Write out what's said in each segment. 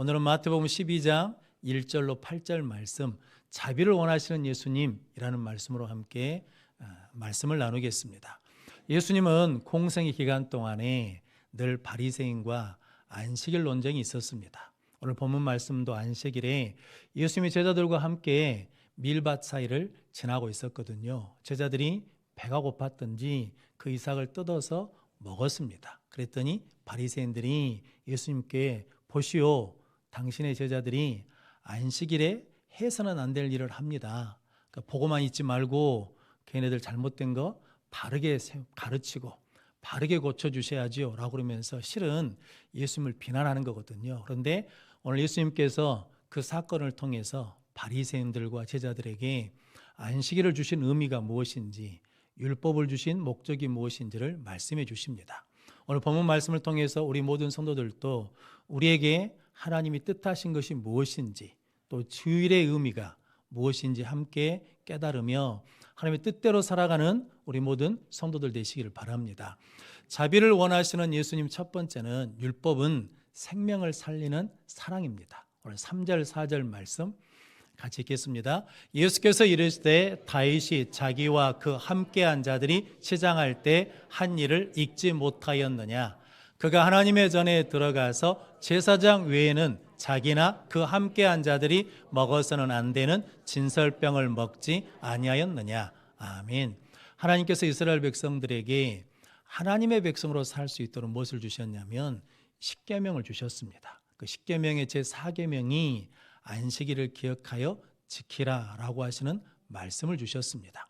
오늘은 마태복음 12장 1절로 8절 말씀 자비를 원하시는 예수님이라는 말씀으로 함께 아, 말씀을 나누겠습니다. 예수님은 공생의 기간 동안에 늘 바리새인과 안식일 논쟁이 있었습니다. 오늘 본문 말씀도 안식일에 예수님이 제자들과 함께 밀밭 사이를 지나고 있었거든요. 제자들이 배가 고팠던지 그 이삭을 뜯어서 먹었습니다. 그랬더니 바리새인들이 예수님께 보시오 당신의 제자들이 안식일에 해서는 안 될 일을 합니다. 그러니까 보고만 있지 말고 걔네들 잘못된 거 바르게 가르치고 바르게 고쳐 주셔야지요. 라고 그러면서 실은 예수님을 비난하는 거거든요. 그런데 오늘 예수님께서 그 사건을 통해서 바리새인들과 제자들에게 안식일을 주신 의미가 무엇인지 율법을 주신 목적이 무엇인지를 말씀해 주십니다. 오늘 본문 말씀을 통해서 우리 모든 성도들도 우리에게 하나님이 뜻하신 것이 무엇인지 또 주일의 의미가 무엇인지 함께 깨달으며 하나님의 뜻대로 살아가는 우리 모든 성도들 되시기를 바랍니다. 자비를 원하시는 예수님 첫 번째는 율법은 생명을 살리는 사랑입니다. 오늘 3절 4절 말씀 같이 읽겠습니다. 예수께서 이르시되 다윗이 자기와 그 함께한 자들이 시장할 때 한 일을 잊지 못하였느냐 그가 하나님의 전에 들어가서 제사장 외에는 자기나 그 함께한 자들이 먹어서는 안 되는 진설병을 먹지 아니하였느냐 아멘 하나님께서 이스라엘 백성들에게 하나님의 백성으로 살 수 있도록 무엇을 주셨냐면 십계명을 주셨습니다. 그 십계명의 제 4계명이 안식일을 기억하여 지키라라고 하시는 말씀을 주셨습니다.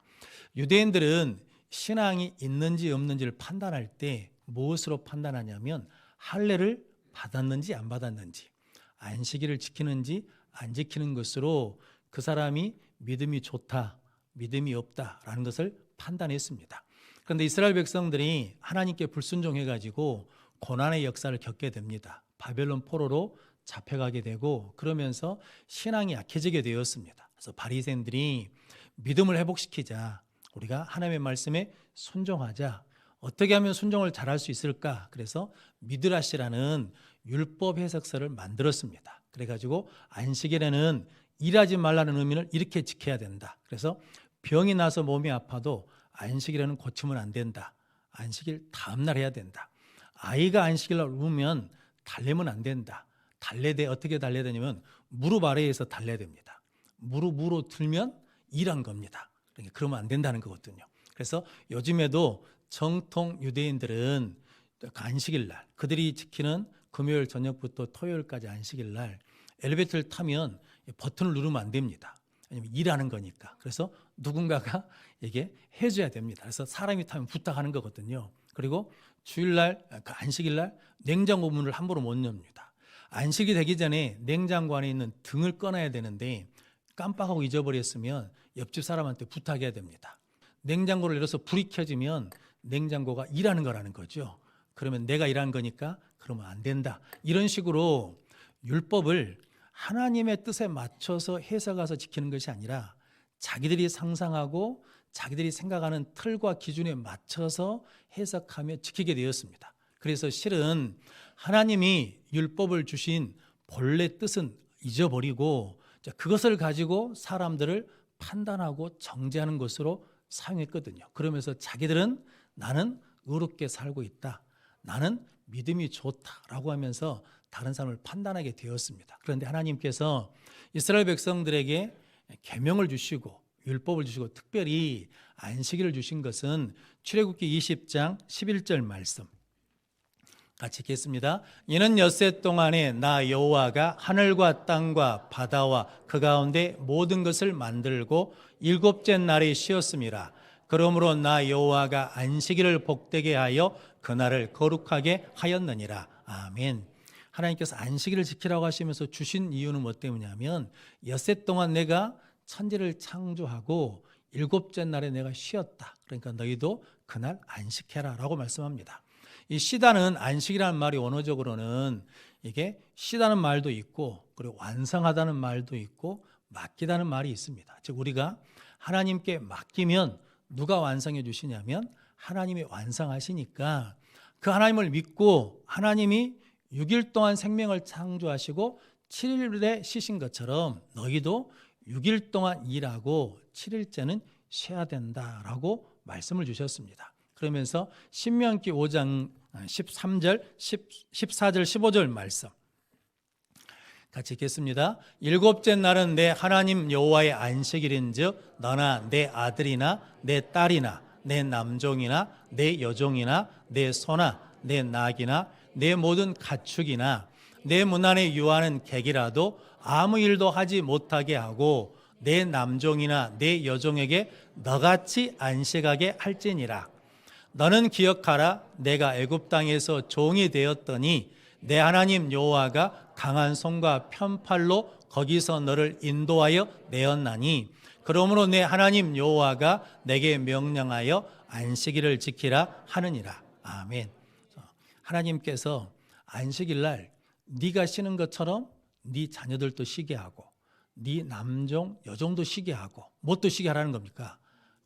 유대인들은 신앙이 있는지 없는지를 판단할 때 무엇으로 판단하냐면 할례를 받았는지 안 받았는지 안식일을 지키는지 안 지키는 것으로 그 사람이 믿음이 좋다, 믿음이 없다라는 것을 판단했습니다. 그런데 이스라엘 백성들이 하나님께 불순종해 가지고 고난의 역사를 겪게 됩니다. 바벨론 포로로 잡혀가게 되고 그러면서 신앙이 약해지게 되었습니다. 그래서 바리새인들이 믿음을 회복시키자 우리가 하나님의 말씀에 순종하자 어떻게 하면 순종을 잘할 수 있을까? 그래서 미드라시라는 율법 해석서를 만들었습니다. 그래가지고 안식일에는 일하지 말라는 의미를 이렇게 지켜야 된다. 그래서 병이 나서 몸이 아파도 안식일에는 고치면 안 된다. 안식일 다음날 해야 된다. 아이가 안식일날 울면 달래면 안 된다. 달래대 어떻게 달래야 되냐면 무릎 아래에서 달래야 됩니다. 무릎 무로 들면 일한 겁니다. 그러니까 그러면 안 된다는 거거든요. 그래서 요즘에도 정통 유대인들은 안식일 날 그들이 지키는 금요일 저녁부터 토요일까지 안식일 날 엘리베이터를 타면 버튼을 누르면 안 됩니다. 왜냐면 일하는 거니까. 그래서 누군가가 이게 해줘야 됩니다. 그래서 사람이 타면 부탁하는 거거든요. 그리고 주일날, 그 안식일날 냉장고 문을 함부로 못 엽니다. 안식이 되기 전에 냉장고 안에 있는 등을 꺼놔야 되는데 깜빡하고 잊어버렸으면 옆집 사람한테 부탁해야 됩니다. 냉장고를 열어서 불이 켜지면 냉장고가 일하는 거라는 거죠. 그러면 내가 일한 거니까 그러면 안 된다. 이런 식으로 율법을 하나님의 뜻에 맞춰서 해석해서 지키는 것이 아니라 자기들이 상상하고 자기들이 생각하는 틀과 기준에 맞춰서 해석하며 지키게 되었습니다. 그래서 실은 하나님이 율법을 주신 본래 뜻은 잊어버리고 그것을 가지고 사람들을 판단하고 정죄하는 것으로 사용했거든요. 그러면서 자기들은 나는 의롭게 살고 있다. 나는 믿음이 좋다라고 하면서 다른 사람을 판단하게 되었습니다. 그런데 하나님께서 이스라엘 백성들에게 계명을 주시고 율법을 주시고 특별히 안식일을 주신 것은 출애굽기 20장 11절 말씀 같이 읽겠습니다. 이는 엿새 동안에 나 여호와가 하늘과 땅과 바다와 그 가운데 모든 것을 만들고 일곱째 날에 쉬었습니다. 그러므로 나 여호와가 안식일을 복되게 하여 그날을 거룩하게 하였느니라. 아멘. 하나님께서 안식일을 지키라고 하시면서 주신 이유는 뭐 때문이냐면 엿새 동안 내가 천지를 창조하고 일곱째 날에 내가 쉬었다. 그러니까 너희도 그날 안식해라라고 말씀합니다. 이 쉬다는 안식이라는 말이 원어적으로는 이게 쉬다는 말도 있고 그리고 완성하다는 말도 있고 맡기다는 말이 있습니다. 즉 우리가 하나님께 맡기면 누가 완성해 주시냐면 하나님이 완성하시니까 그 하나님을 믿고 하나님이 6일 동안 생명을 창조하시고 7일에 쉬신 것처럼 너희도 6일 동안 일하고 7일째는 쉬어야 된다라고 말씀을 주셨습니다. 그러면서 신명기 5장 13절, 10, 14절, 15절 말씀 같이 읽겠습니다. 일곱째 날은 내 하나님 여호와의 안식일인즉 너나 내 아들이나 내 딸이나 내 남종이나 내 여종이나 내 소나 내 낙이나 내 모든 가축이나 내 문 안에 유하는 객이라도 아무 일도 하지 못하게 하고 내 남종이나 내 여종에게 너같이 안식하게 할지니라. 너는 기억하라 내가 애굽 땅에서 종이 되었더니 내 하나님 여호와가 강한 손과 편팔로 거기서 너를 인도하여 내었나니 그러므로 내 하나님 여호와가 내게 명령하여 안식일을 지키라 하느니라 아멘. 하나님께서 안식일 날 네가 쉬는 것처럼 네 자녀들도 쉬게 하고 네 남종 여종도 쉬게 하고 뭣도 쉬게 하라는 겁니까?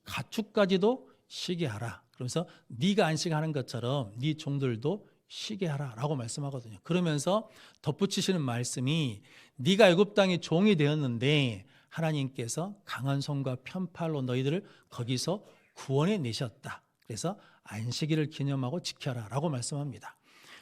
가축까지도 쉬게 하라. 그러면서 네가 안식하는 것처럼 네 종들도 쉬게 하라라고 말씀하거든요. 그러면서 덧붙이시는 말씀이 네가 애굽 땅의 종이 되었는데 하나님께서 강한 손과 편팔로 너희들을 거기서 구원해 내셨다. 그래서 안식일을 기념하고 지켜라라고 말씀합니다.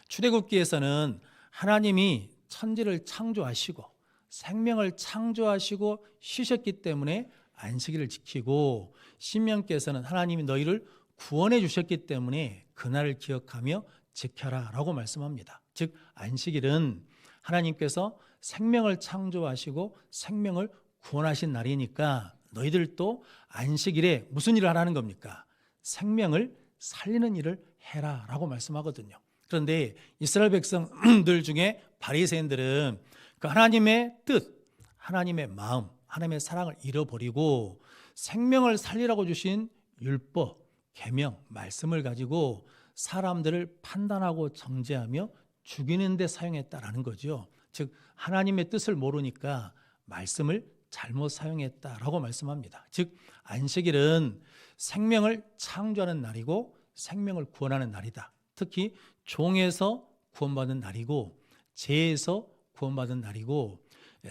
출애굽기에서는 하나님이 천지를 창조하시고 생명을 창조하시고 쉬셨기 때문에 안식일을 지키고 신명께서는 하나님이 너희를 구원해 주셨기 때문에 그날을 기억하며 지켜라라고 말씀합니다. 즉 안식일은 하나님께서 생명을 창조하시고 생명을 구원하신 날이니까 너희들도 안식일에 무슨 일을 하라는 겁니까? 생명을 살리는 일을 해라라고 말씀하거든요. 그런데 이스라엘 백성들 중에 바리새인들은 그 하나님의 뜻, 하나님의 마음, 하나님의 사랑을 잃어버리고 생명을 살리라고 주신 율법, 계명, 말씀을 가지고 사람들을 판단하고 정죄하며 죽이는 데 사용했다라는 거죠. 즉 하나님의 뜻을 모르니까 말씀을 잘못 사용했다라고 말씀합니다. 즉 안식일은 생명을 창조하는 날이고 생명을 구원하는 날이다. 특히 종에서 구원받은 날이고 죄에서 구원받은 날이고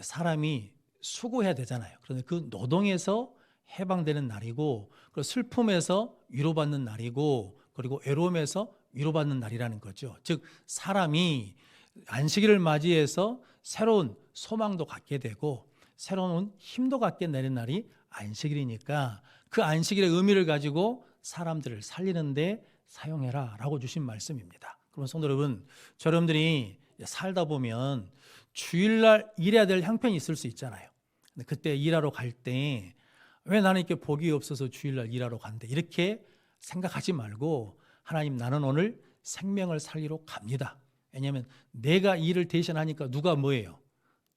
사람이 수고해야 되잖아요. 그런데 그 노동에서 해방되는 날이고 그 슬픔에서 위로받는 날이고 그리고 외로움에서 위로받는 날이라는 거죠. 즉 사람이 안식일을 맞이해서 새로운 소망도 갖게 되고 새로운 힘도 갖게 되는 날이 안식일이니까 그 안식일의 의미를 가지고 사람들을 살리는데 사용해라 라고 주신 말씀입니다. 그럼 성도 여러분, 저 여러분들이 살다 보면 주일날 일해야 될 형편이 있을 수 있잖아요. 그때 일하러 갈 때 왜 나는 이렇게 복이 없어서 주일날 일하러 간대 이렇게 생각하지 말고 하나님 나는 오늘 생명을 살리러 갑니다. 왜냐하면 내가 일을 대신하니까 누가 뭐예요?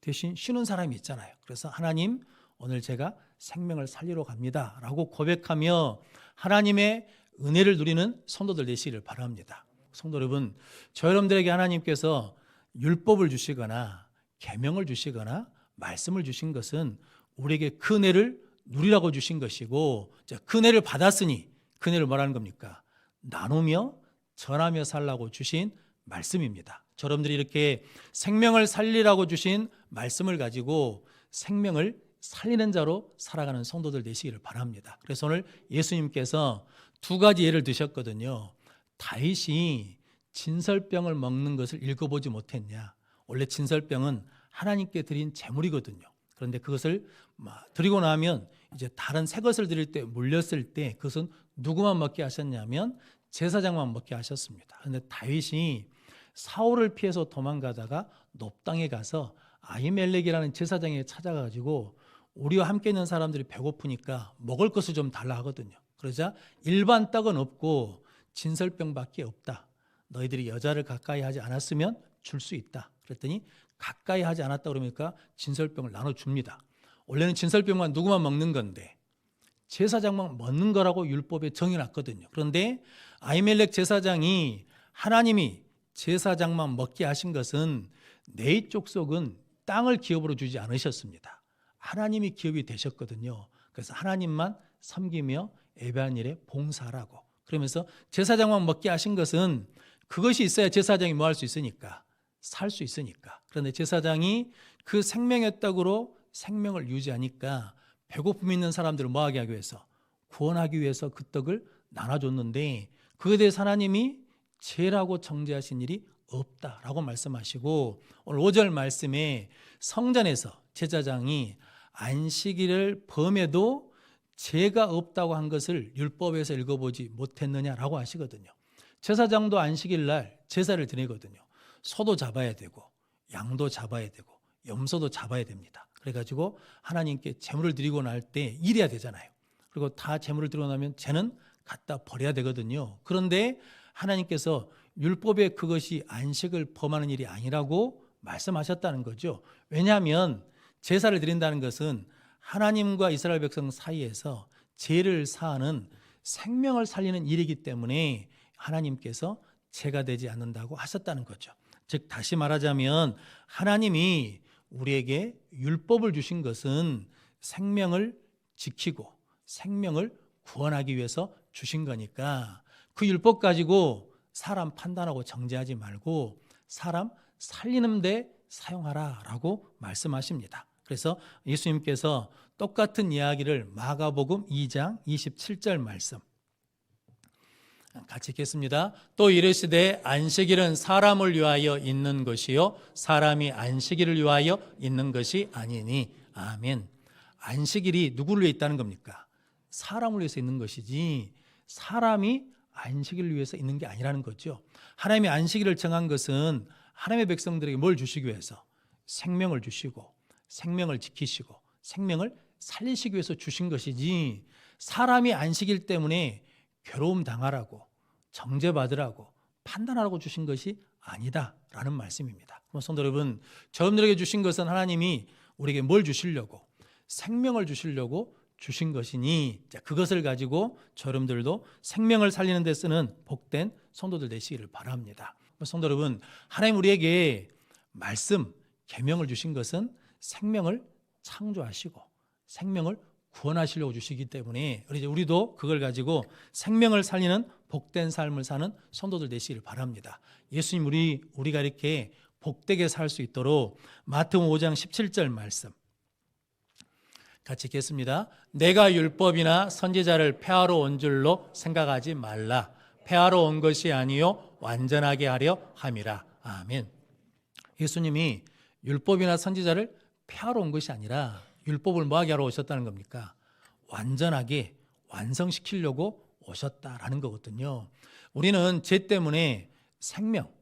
대신 쉬는 사람이 있잖아요. 그래서 하나님 오늘 제가 생명을 살리러 갑니다 라고 고백하며 하나님의 은혜를 누리는 성도들 되시기를 바랍니다. 성도 여러분, 저 여러분들에게 하나님께서 율법을 주시거나 계명을 주시거나 말씀을 주신 것은 우리에게 그 은혜를 누리라고 주신 것이고 그 은혜를 받았으니 그 은혜를 뭐라는 겁니까? 나누며 전하며 살라고 주신 말씀입니다. 여러분들이 이렇게 생명을 살리라고 주신 말씀을 가지고 생명을 살리는 자로 살아가는 성도들 되시기를 바랍니다. 그래서 오늘 예수님께서 두 가지 예를 드셨거든요. 다윗이 진설병을 먹는 것을 읽어보지 못했냐. 원래 진설병은 하나님께 드린 제물이거든요. 그런데 그것을 드리고 나면 이제 다른 새 것을 드릴 때 물렸을 때 그것은 누구만 먹게 하셨냐면 제사장만 먹게 하셨습니다. 그런데 다윗이 사울을 피해서 도망가다가 높당에 가서 아히멜렉이라는 제사장에 찾아가지고 우리와 함께 있는 사람들이 배고프니까 먹을 것을 좀 달라 하거든요. 그러자 일반 떡은 없고 진설병밖에 없다. 너희들이 여자를 가까이 하지 않았으면 줄 수 있다. 그랬더니 가까이 하지 않았다 그러니까 진설병을 나눠 줍니다. 원래는 진설병만 누구만 먹는 건데 제사장만 먹는 거라고 율법에 정해놨거든요. 그런데 아이멜렉 제사장이 하나님이 제사장만 먹게 하신 것은 네 족속은 땅을 기업으로 주지 않으셨습니다. 하나님이 기업이 되셨거든요. 그래서 하나님만 섬기며 예배한 일에 봉사라고. 그러면서 제사장만 먹게 하신 것은 그것이 있어야 제사장이 뭐 할 수 있으니까 살 수 있으니까. 그런데 제사장이 그 생명의 떡으로 생명을 유지하니까 배고픔 있는 사람들을 뭐하게 하기 위해서 구원하기 위해서 그 떡을 나눠줬는데 그에 대해서 하나님이 죄라고 정죄하신 일이 없다라고 말씀하시고 오늘 5절 말씀에 성전에서 제사장이 안식일을 범해도 죄가 없다고 한 것을 율법에서 읽어보지 못했느냐라고 하시거든요. 제사장도 안식일 날 제사를 드리거든요. 소도 잡아야 되고 양도 잡아야 되고 염소도 잡아야 됩니다. 그래가지고 하나님께 제물을 드리고 날 때 일해야 되잖아요. 그리고 다 제물을 드리고 나면 쟤는 갖다 버려야 되거든요. 그런데 하나님께서 율법에 그것이 안식을 범하는 일이 아니라고 말씀하셨다는 거죠. 왜냐하면 제사를 드린다는 것은 하나님과 이스라엘 백성 사이에서 죄를 사하는 생명을 살리는 일이기 때문에 하나님께서 죄가 되지 않는다고 하셨다는 거죠. 즉 다시 말하자면 하나님이 우리에게 율법을 주신 것은 생명을 지키고 생명을 구원하기 위해서 주신 거니까 그 율법 가지고 사람 판단하고 정죄하지 말고 사람 살리는 데 사용하라 라고 말씀하십니다. 그래서 예수님께서 똑같은 이야기를 마가복음 2장 27절 말씀 같이 읽겠습니다. 또 이르시되 안식일은 사람을 위하여 있는 것이요 사람이 안식일을 위하여 있는 것이 아니니 아멘. 안식일이 누구를 위해 있다는 겁니까? 사람을 위해서 있는 것이지 사람이 안식일을 위해서 있는 게 아니라는 거죠. 하나님이 안식일을 정한 것은 하나님의 백성들에게 뭘 주시기 위해서 생명을 주시고 생명을 지키시고 생명을 살리시기 위해서 주신 것이지 사람이 안식일 때문에 괴로움 당하라고 정죄받으라고 판단하라고 주신 것이 아니다라는 말씀입니다. 그럼 성도 여러분, 저분들에게 주신 것은 하나님이 우리에게 뭘 주시려고 생명을 주시려고 주신 것이니 자, 그것을 가지고 저여러분들도 생명을 살리는 데 쓰는 복된 성도들 되시기를 바랍니다. 성도 여러분, 하나님 우리에게 말씀 계명을 주신 것은 생명을 창조하시고 생명을 구원하시려고 주시기 때문에 우리도 그걸 가지고 생명을 살리는 복된 삶을 사는 성도들 되시기를 바랍니다. 예수님 우리 우리가 이렇게 복되게 살 수 있도록 마태복음 5장 17절 말씀 같이 읽겠습니다. 내가 율법이나 선지자를 폐하러 온 줄로 생각하지 말라. 폐하러 온 것이 아니요 완전하게 하려 함이라. 아멘. 예수님이 율법이나 선지자를 폐하러 온 것이 아니라 율법을 뭐하게 하러 오셨다는 겁니까? 완전하게 완성시키려고 오셨다라는 거거든요. 우리는 죄 때문에 생명,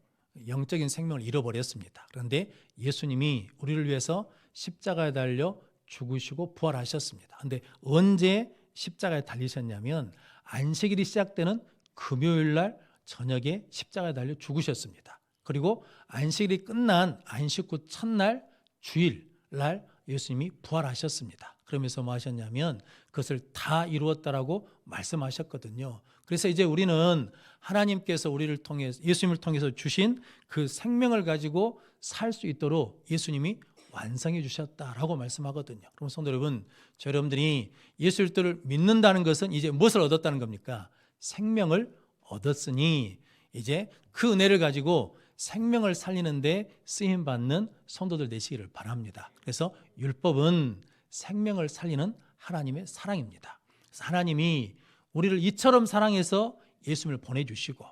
영적인 생명을 잃어버렸습니다. 그런데 예수님이 우리를 위해서 십자가에 달려 죽으시고 부활하셨습니다. 근데 언제 십자가에 달리셨냐면 안식일이 시작되는 금요일 날 저녁에 십자가에 달려 죽으셨습니다. 그리고 안식일이 끝난 안식 후 첫날 주일 날 예수님이 부활하셨습니다. 그러면서 뭐 하셨냐면 그것을 다 이루었다라고 말씀하셨거든요. 그래서 이제 우리는 하나님께서 우리를 통해 예수님을 통해서 주신 그 생명을 가지고 살 수 있도록 예수님이 완성해 주셨다라고 말씀하거든요. 그럼 성도 여러분, 저 여러분들이 예수 를도를 믿는다는 것은 이제 무엇을 얻었다는 겁니까? 생명을 얻었으니 이제 그 은혜를 가지고 생명을 살리는데 쓰임 받는 성도들 되시기를 바랍니다. 그래서 율법은 생명을 살리는 하나님의 사랑입니다. 하나님이 우리를 이처럼 사랑해서 예수님을 보내주시고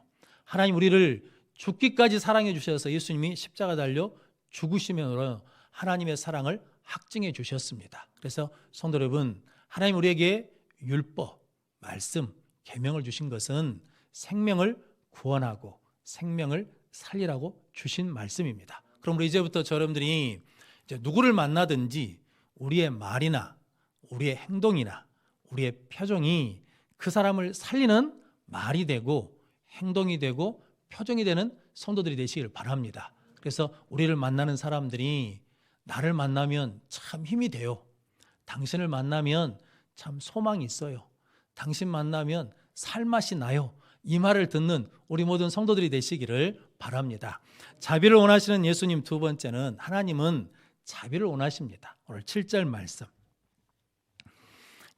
하나님 우리를 죽기까지 사랑해 주셔서 예수님이 십자가 달려 죽으시면으로 하나님의 사랑을 확증해 주셨습니다. 그래서 성도 여러분, 하나님 우리에게 율법, 말씀, 계명을 주신 것은 생명을 구원하고 생명을 살리라고 주신 말씀입니다. 우리 이제부터 저 여러분들이 이제 누구를 만나든지 우리의 말이나 우리의 행동이나 우리의 표정이 그 사람을 살리는 말이 되고 행동이 되고 표정이 되는 성도들이 되시기를 바랍니다. 그래서 우리를 만나는 사람들이 나를 만나면 참 힘이 돼요. 당신을 만나면 참 소망이 있어요. 당신 만나면 살맛이 나요. 이 말을 듣는 우리 모든 성도들이 되시기를 바랍니다. 자비를 원하시는 예수님 두 번째는 하나님은 자비를 원하십니다. 오늘 7절 말씀.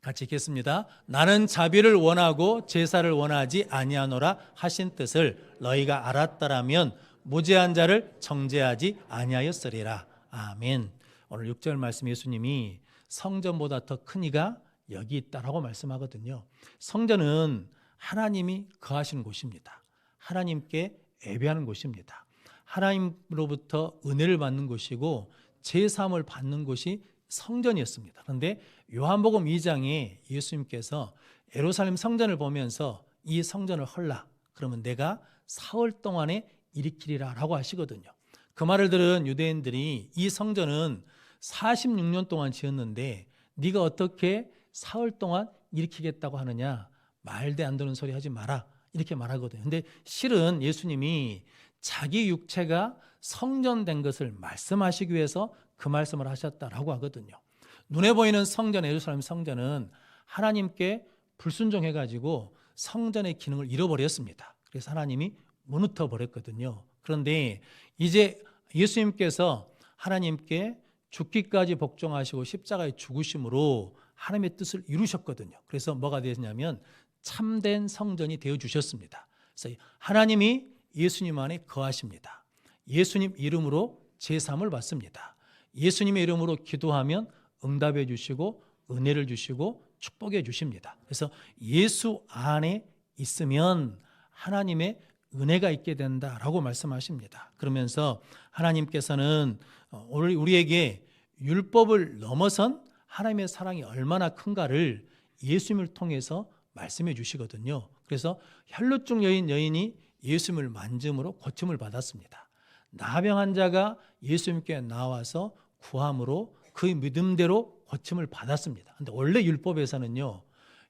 같이 읽겠습니다. 나는 자비를 원하고 제사를 원하지 아니하노라 하신 뜻을 너희가 알았더라면 무죄한 자를 정죄하지 아니하였으리라. 아멘. 오늘 6절 말씀 예수님이 성전보다 더 큰 이가 여기 있다라고 말씀하거든요. 성전은 하나님이 거하시는 곳입니다. 하나님께 예배하는 곳입니다. 하나님으로부터 은혜를 받는 곳이고 제사함을 받는 곳이 성전이었습니다. 그런데 요한복음 2장에 예수님께서 예루살렘 성전을 보면서 이 성전을 헐라 그러면 내가 사흘 동안에 일으키리라라고 하시거든요. 그 말을 들은 유대인들이 이 성전은 46년 동안 지었는데 네가 어떻게 사흘 동안 일으키겠다고 하느냐 말대 안 되는 소리 하지 마라 이렇게 말하거든요. 근데 실은 예수님이 자기 육체가 성전된 것을 말씀하시기 위해서 그 말씀을 하셨다라고 하거든요. 눈에 보이는 성전 예루살렘 성전은 하나님께 불순종해 가지고 성전의 기능을 잃어버렸습니다. 그래서 하나님이 무너뜨려 버렸거든요. 그런데 이제 예수님께서 하나님께 죽기까지 복종하시고 십자가에 죽으심으로 하나님의 뜻을 이루셨거든요. 그래서 뭐가 되었냐면 참된 성전이 되어 주셨습니다. 그래서 하나님이 예수님 안에 거하십니다. 예수님 이름으로 제삼을 받습니다. 예수님의 이름으로 기도하면 응답해 주시고 은혜를 주시고 축복해 주십니다. 그래서 예수 안에 있으면 하나님의 은혜가 있게 된다라고 말씀하십니다. 그러면서 하나님께서는 어, 오늘 우리에게 율법을 넘어선 하나님의 사랑이 얼마나 큰가를 예수님을 통해서 말씀해 주시거든요. 그래서 혈루증 여인 여인이 예수님을 만짐으로 고침을 받았습니다. 나병 환자가 예수님께 나와서 구함으로 그 믿음대로 고침을 받았습니다. 근데 원래 율법에서는요.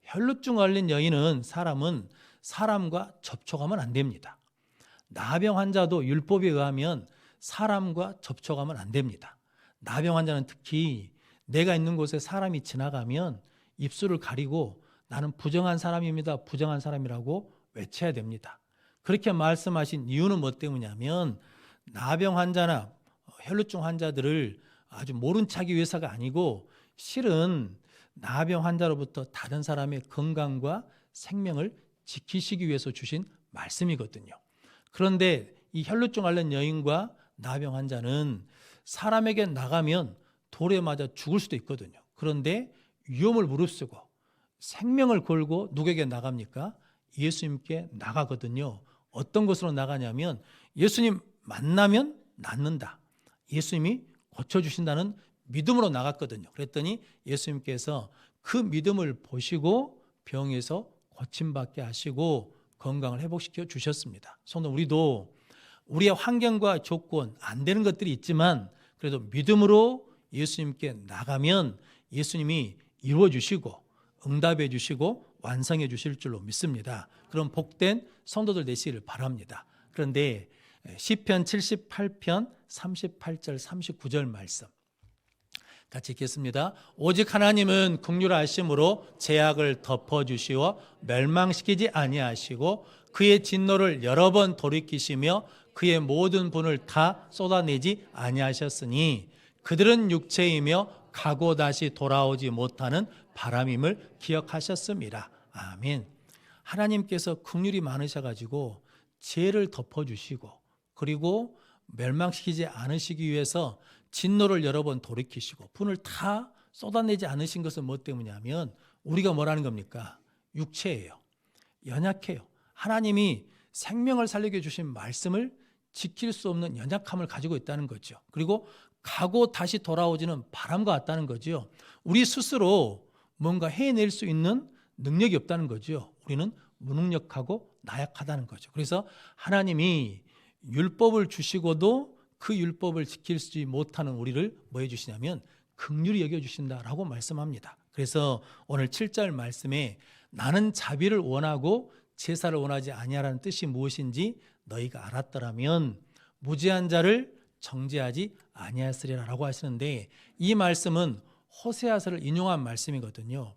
혈루증 걸린 여인은 사람은 사람과 접촉하면 안 됩니다. 나병 환자도 율법에 의하면 사람과 접촉하면 안 됩니다. 나병 환자는 특히 내가 있는 곳에 사람이 지나가면 입술을 가리고 나는 부정한 사람입니다. 부정한 사람이라고 외쳐야 됩니다. 그렇게 말씀하신 이유는 뭐 때문이냐면 나병 환자나 혈루증 환자들을 아주 모른 척하기 위해서가 아니고 실은 나병 환자로부터 다른 사람의 건강과 생명을 지키시기 위해서 주신 말씀이거든요. 그런데 이 혈루증 앓는 여인과 나병 환자는 사람에게 나가면 돌에 맞아 죽을 수도 있거든요. 그런데 위험을 무릅쓰고 생명을 걸고 누구에게 나갑니까? 예수님께 나가거든요. 어떤 것으로 나가냐면 예수님 만나면 낫는다. 예수님이 고쳐주신다는 믿음으로 나갔거든요. 그랬더니 예수님께서 그 믿음을 보시고 병에서 고침받게 하시고 건강을 회복시켜 주셨습니다. 손 우리도 우리의 환경과 조건 안 되는 것들이 있지만 그래도 믿음으로 예수님께 나가면 예수님이 이루어 주시고 응답해 주시고 완성해 주실 줄로 믿습니다. 그럼 복된 성도들 되시기를 바랍니다. 그런데 시편 78편 38절 39절 말씀 같이 읽겠습니다. 오직 하나님은 국률하심으로 제약을 덮어 주시어 멸망시키지 아니하시고 그의 진노를 여러 번 돌이키시며 그의 모든 분을 다 쏟아내지 아니하셨으니 그들은 육체이며 가고 다시 돌아오지 못하는 바람임을 기억하셨습니다. 아멘. 하나님께서 긍휼이 많으셔 가지고 죄를 덮어 주시고 그리고 멸망시키지 않으시기 위해서 진노를 여러 번 돌이키시고 분을 다 쏟아내지 않으신 것은 뭐 때문이냐면 우리가 뭐라는 겁니까? 육체예요. 연약해요. 하나님이 생명을 살리게 주신 말씀을 지킬 수 없는 연약함을 가지고 있다는 거죠. 그리고 가고 다시 돌아오지는 바람과 같다는 거죠. 우리 스스로 뭔가 해낼 수 있는 능력이 없다는 거죠. 우리는 무능력하고 나약하다는 거죠. 그래서 하나님이 율법을 주시고도 그 율법을 지킬 수 못하는 우리를 뭐 해주시냐면 극률이 여겨주신다라고 말씀합니다. 그래서 오늘 7절 말씀에 나는 자비를 원하고 제사를 원하지 아니하라는 뜻이 무엇인지 너희가 알았더라면 무죄한 자를 정죄하지 아니하였으리라라고 하시는데 이 말씀은 호세아서를 인용한 말씀이거든요.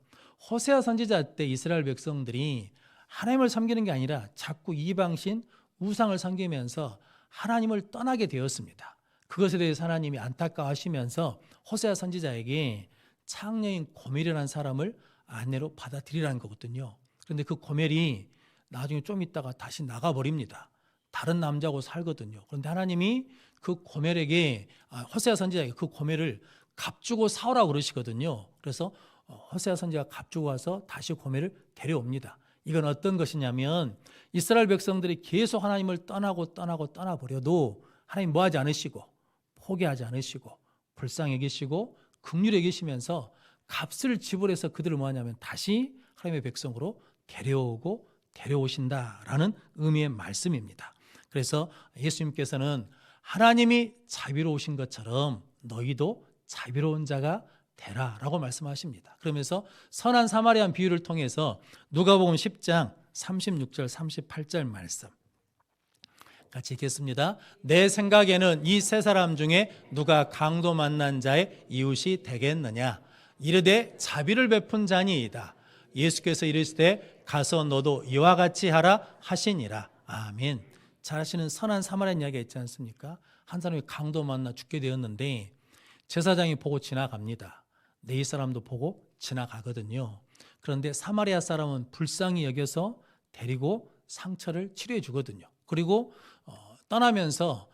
호세아 선지자 때 이스라엘 백성들이 하나님을 섬기는 게 아니라 자꾸 이방신 우상을 섬기면서 하나님을 떠나게 되었습니다. 그것에 대해서 하나님이 안타까워하시면서 호세아 선지자에게 창녀인 고멜이라는 사람을 아내로 받아들이라는 거거든요. 그런데 그 고멜이 나중에 좀 있다가 다시 나가 버립니다. 다른 남자하고 살거든요. 그런데 하나님이 그 고멜에게 아, 호세아 선지자에게 그 고멜을 값주고 사오라 그러시거든요. 그래서 어, 호세아 선지자가 값주고 와서 다시 고멜을 데려옵니다. 이건 어떤 것이냐면 이스라엘 백성들이 계속 하나님을 떠나고 떠나고 떠나버려도 하나님 뭐하지 않으시고 포기하지 않으시고 불쌍히 여기시고 긍휼히 여기시면서 값을 지불해서 그들을 뭐하냐면 다시 하나님의 백성으로 데려오고 데려오신다라는 의미의 말씀입니다. 그래서 예수님께서는 하나님이 자비로우신 것처럼 너희도 자비로운 자가 되라 라고 말씀하십니다. 그러면서 선한 사마리안 비유를 통해서 누가복음 10장 36절 38절 말씀 같이 읽겠습니다. 내 생각에는 이 세 사람 중에 누가 강도 만난 자의 이웃이 되겠느냐? 이르되 자비를 베푼 자니이다. 예수께서 이르시되 가서 너도 이와 같이 하라 하시니라. 아멘. 잘 아시는 선한 사마리안 이야기가 있지 않습니까? 한 사람이 강도 만나 죽게 되었는데 제사장이 보고 지나갑니다. 네 사람도 보고 지나가거든요. 그런데 사마리아 사람은 불쌍히 여겨서 데리고 상처를 치료해 주거든요. 그리고 어, 떠나면서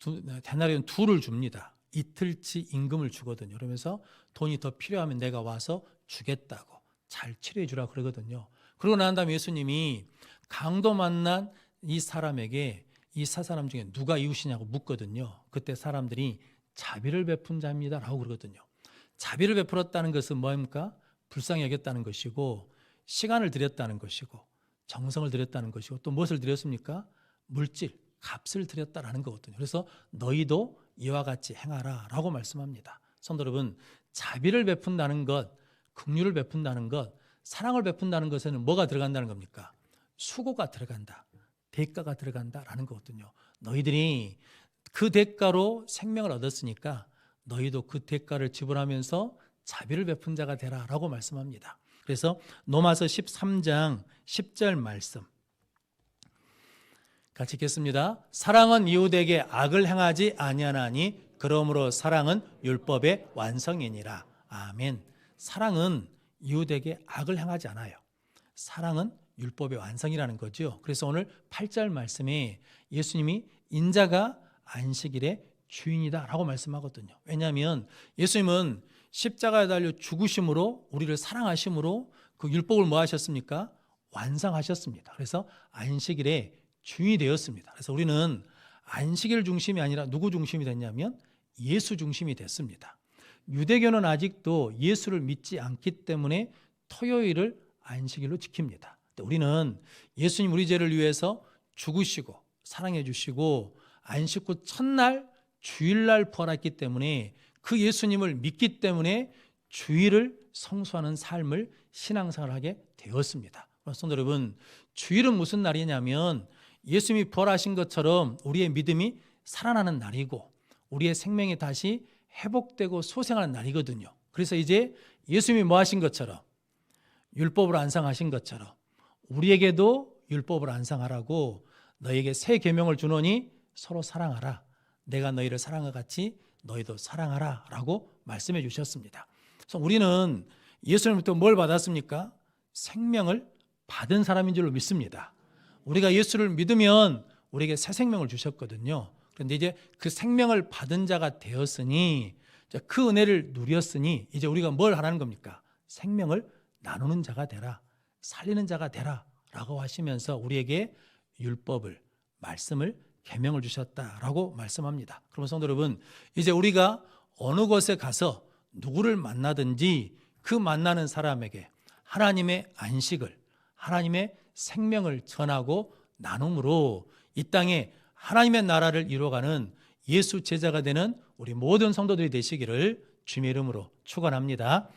두, 데나리온 둘을 줍니다. 이틀치 임금을 주거든요. 그러면서 돈이 더 필요하면 내가 와서 주겠다고 잘 치료해 주라 그러거든요. 그러고 난 다음에 예수님이 강도 만난 이 사람에게 이 사사람 중에 누가 이웃이냐고 묻거든요. 그때 사람들이 자비를 베푼 자입니다라고 그러거든요. 자비를 베풀었다는 것은 뭐입니까? 불쌍히 여겼다는 것이고 시간을 들였다는 것이고 정성을 들였다는 것이고 또 무엇을 들였습니까? 물질, 값을 들였다라는 거거든요. 그래서 너희도 이와 같이 행하라라고 말씀합니다. 성도 여러분, 자비를 베푼다는 것, 긍휼을 베푼다는 것, 사랑을 베푼다는 것에는 뭐가 들어간다는 겁니까? 수고가 들어간다. 대가가 들어간다라는 거거든요. 너희들이 그 대가로 생명을 얻었으니까 너희도 그 대가를 지불하면서 자비를 베푼 자가 되라라고 말씀합니다. 그래서 로마서 13장 10절 말씀 같이 읽겠습니다. 사랑은 이웃에게 악을 행하지 아니하나니 그러므로 사랑은 율법의 완성이니라. 아멘. 사랑은 이웃에게 악을 행하지 않아요. 사랑은 율법의 완성이라는 거죠. 그래서 오늘 8절 말씀에 예수님이 인자가 안식일의 주인이다라고 말씀하거든요. 왜냐하면 예수님은 십자가에 달려 죽으심으로 우리를 사랑하심으로 그 율법을 뭐 하셨습니까? 완성하셨습니다. 그래서 안식일의 주인이 되었습니다. 그래서 우리는 안식일 중심이 아니라 누구 중심이 됐냐면 예수 중심이 됐습니다. 유대교는 아직도 예수를 믿지 않기 때문에 토요일을 안식일로 지킵니다. 우리는 예수님 우리 죄를 위해서 죽으시고 사랑해 주시고 안식 후 첫날 주일날 부활했기 때문에 그 예수님을 믿기 때문에 주일을 성수하는 삶을 신앙생활을 하게 되었습니다. 성도 여러분, 주일은 무슨 날이냐면 예수님이 부활하신 것처럼 우리의 믿음이 살아나는 날이고 우리의 생명이 다시 회복되고 소생하는 날이거든요. 그래서 이제 예수님이 뭐 하신 것처럼 율법을 안상하신 것처럼 우리에게도 율법을 안상하라고 너에게 새 계명을 주노니 서로 사랑하라. 내가 너희를 사랑과 같이 너희도 사랑하라라고 말씀해 주셨습니다. 그래서 우리는 예수님부터 뭘 받았습니까? 생명을 받은 사람인 줄로 믿습니다. 우리가 예수를 믿으면 우리에게 새 생명을 주셨거든요. 그런데 이제 그 생명을 받은 자가 되었으니 그 은혜를 누렸으니 이제 우리가 뭘 하라는 겁니까? 생명을 나누는 자가 되라. 살리는 자가 되라라고 하시면서 우리에게 율법을 말씀을 계명을 주셨다라고 말씀합니다. 그러면 성도 여러분, 이제 우리가 어느 곳에 가서 누구를 만나든지 그 만나는 사람에게 하나님의 안식을 하나님의 생명을 전하고 나눔으로 이 땅에 하나님의 나라를 이루어가는 예수 제자가 되는 우리 모든 성도들이 되시기를 주님의 이름으로 축원합니다.